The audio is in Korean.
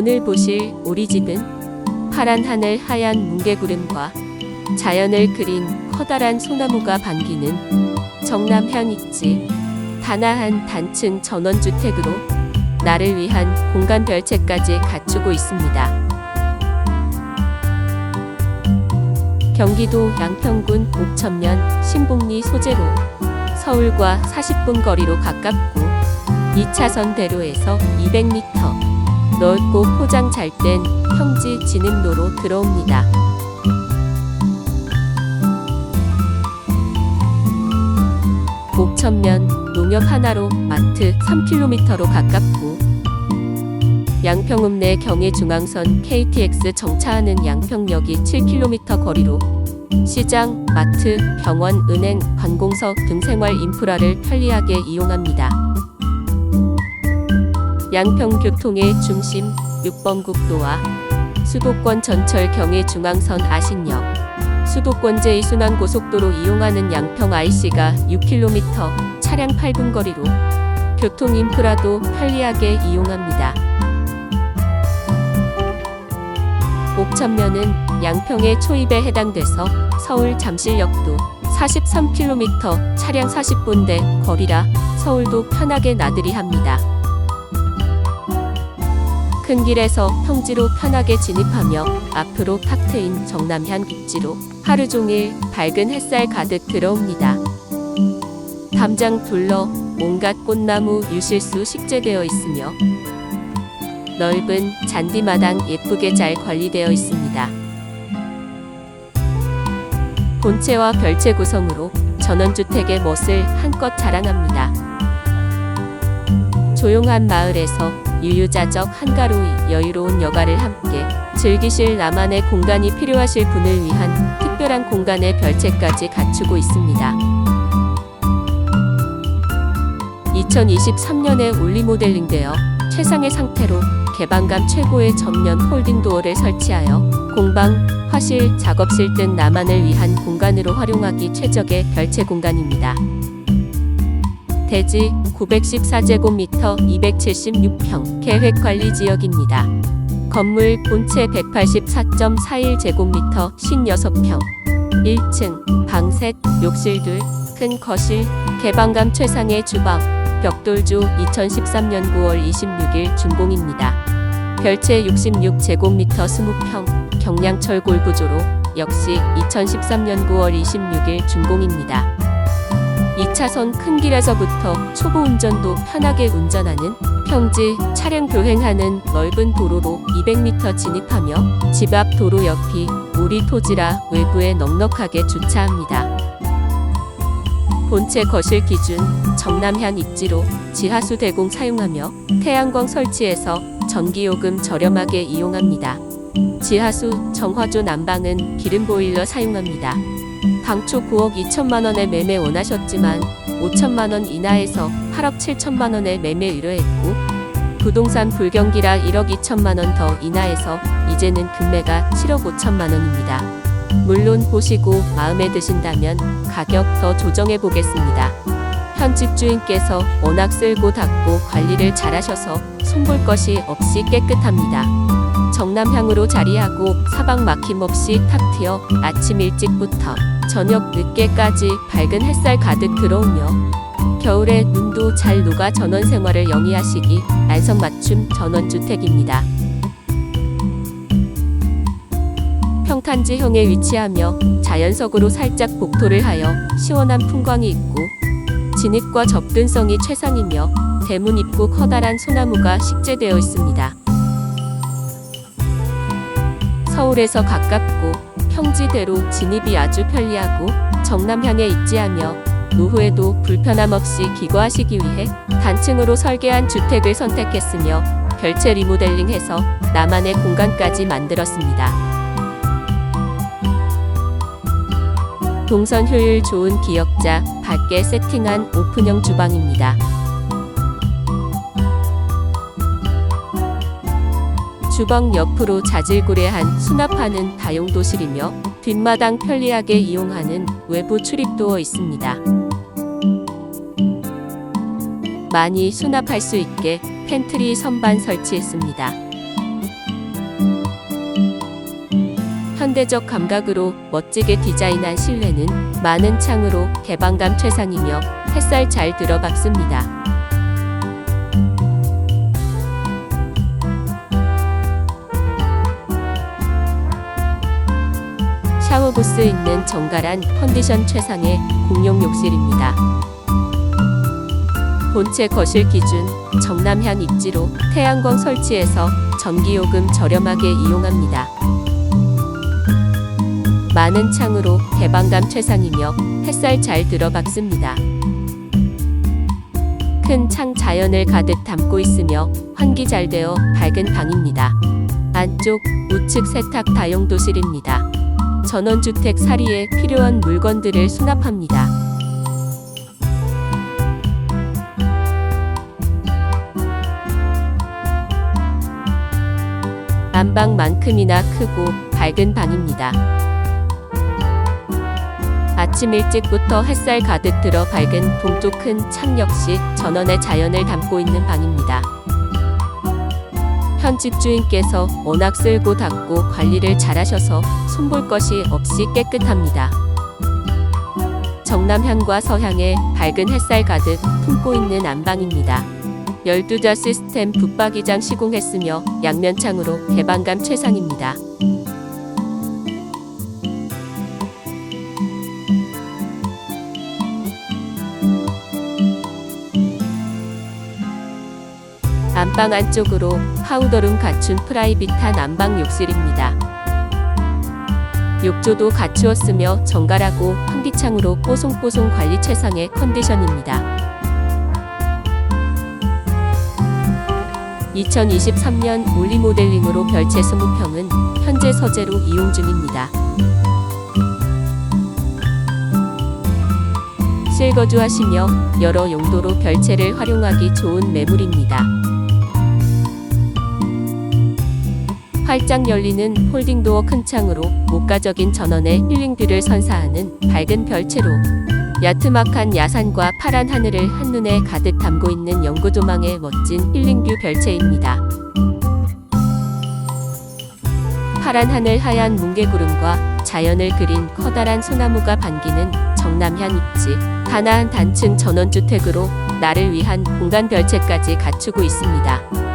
오늘 보실 우리 집은 파란 하늘 하얀 뭉게구름과 자연을 그린 커다란 소나무가 반기는 정남향 입지 단아한 단층 전원주택으로 나를 위한 공간 별채까지 갖추고 있습니다. 경기도 양평군 옥천면 신봉리 소재로 서울과 40분 거리로 가깝고 2차선 대로에서 200m 넓고 포장 잘 된 평지 진입로로 들어옵니다. 옥천면 농협 하나로 마트 3km로 가깝고 양평읍 내 경의중앙선 KTX 정차하는 양평역이 7km 거리로 시장, 마트, 병원, 은행, 관공서 등 생활 인프라를 편리하게 이용합니다. 양평 교통의 중심 6번 국도와 수도권 전철 경의 중앙선 아신역, 수도권 제2순환고속도로 이용하는 양평 IC가 6km, 차량 8분 거리로 교통 인프라도 편리하게 이용합니다. 옥천면은 양평의 초입에 해당돼서 서울 잠실역도 43km, 차량 40분대 거리라 서울도 편하게 나들이 합니다. 큰 길에서 평지로 편하게 진입하며 앞으로 탁 트인 정남향 입지로 하루 종일 밝은 햇살 가득 들어옵니다. 담장 둘러 온갖 꽃나무 유실수 식재되어 있으며 넓은 잔디마당 예쁘게 잘 관리되어 있습니다. 본체와 별채 구성으로 전원주택의 멋을 한껏 자랑합니다. 조용한 마을에서 유유자적 한가로이 여유로운 여가를 함께 즐기실 나만의 공간이 필요하실 분을 위한 특별한 공간의 별채까지 갖추고 있습니다. 2023년에 올리 모델링되어 최상의 상태로 개방감 최고의 전면 홀딩 도어를 설치하여 공방, 화실, 작업실 등 나만을 위한 공간으로 활용하기 최적의 별채 공간입니다. 대지 914제곱미터 276평 계획관리 지역입니다. 건물 본체 184.41제곱미터 56평 1층 방 셋 욕실 둘 큰 거실 개방감 최상의 주방 벽돌주 2013년 9월 26일 준공입니다. 별채 66제곱미터 20평 경량철 골구조로 역시 2013년 9월 26일 준공입니다. 2차선 큰 길에서부터 초보 운전도 편하게 운전하는 평지 차량 교행하는 넓은 도로로 200m 진입하며 집 앞 도로 옆이 우리 토지라 외부에 넉넉하게 주차합니다. 본체 거실 기준 정남향 입지로 지하수 대공 사용하며 태양광 설치해서 전기요금 저렴하게 이용합니다. 지하수 정화조 난방은 기름 보일러 사용합니다. 당초 9억 2천만 원에 매매 원하셨지만 5천만 원 이하에서 8억 7천만 원에 매매 의뢰했고 부동산 불경기라 1억 2천만 원 더 인하해서 이제는 금매가 7억 5천만 원입니다. 물론 보시고 마음에 드신다면 가격 더 조정해 보겠습니다. 현 집주인께서 워낙 쓸고 닦고 관리를 잘하셔서 손볼 것이 없이 깨끗합니다. 정남향으로 자리하고 사방 막힘 없이 탁 트여 아침 일찍부터 저녁 늦게까지 밝은 햇살 가득 들어오며 겨울에 눈도 잘 녹아 전원 생활을 영위하시기 안성맞춤 전원주택입니다. 평탄지형에 위치하며 자연석으로 살짝 복토를 하여 시원한 풍광이 있고 진입과 접근성이 최상이며 대문 입구 커다란 소나무가 식재되어 있습니다. 서울에서 가깝고 평지대로 진입이 아주 편리하고 정남향에 입지하며 노후에도 불편함 없이 기거하시기 위해 단층으로 설계한 주택을 선택했으며 별채 리모델링해서 나만의 공간까지 만들었습니다. 동선 효율 좋은 기역자 밖에 세팅한 오픈형 주방입니다. 주방 옆으로 자질구레한 수납하는 다용도실이며 뒷마당 편리하게 이용하는 외부 출입도어 있습니다. 많이 수납할 수 있게 팬트리 선반 설치했습니다. 현대적 감각으로 멋지게 디자인한 실내는 많은 창으로 개방감 최상이며 햇살 잘 들어박습니다. 샤워 부스 있는 정갈한 컨디션 최상의 공용 욕실입니다. 본체 거실 기준 정남향 입지로 태양광 설치해서 전기요금 저렴하게 이용합니다. 많은 창으로 개방감 최상이며 햇살 잘 들어박습니다. 큰 창 자연을 가득 담고 있으며 환기 잘 되어 밝은 방입니다. 안쪽 우측 세탁 다용 도실입니다. 전원주택 사리에 필요한 물건들을 수납합니다. 안방만큼이나 크고 밝은 방입니다. 아침 일찍부터 햇살 가득 들어 밝은 동쪽 큰 창 역시 전원의 자연을 담고 있는 방입니다. 현 집주인께서 워낙 쓸고 닦고 관리를 잘하셔서 손볼 것이 없이 깨끗합니다. 정남향과 서향의 밝은 햇살 가득 품고 있는 안방입니다. 12자 시스템 붙박이장 시공했으며 양면창으로 개방감 최상입니다. 안방 안쪽으로 파우더룸 갖춘 프라이빗한 안방 욕실입니다. 욕조도 갖추었으며 정갈하고 환기창으로 뽀송뽀송 관리 최상의 컨디션입니다. 2023년 올리 모델링으로 별채 20평은 현재 서재로 이용 중입니다. 실거주하시며 여러 용도로 별채를 활용하기 좋은 매물입니다. 활짝 열리는 폴딩 도어 큰 창으로 목가적인 전원의 힐링뷰를 선사하는 밝은 별채로 야트막한 야산과 파란 하늘을 한눈에 가득 담고 있는 영구조망의 멋진 힐링뷰 별채입니다. 파란 하늘 하얀 뭉게구름과 자연을 그린 커다란 소나무가 반기는 정남향 입지 하나한 단층 전원주택으로 나를 위한 공간 별채까지 갖추고 있습니다.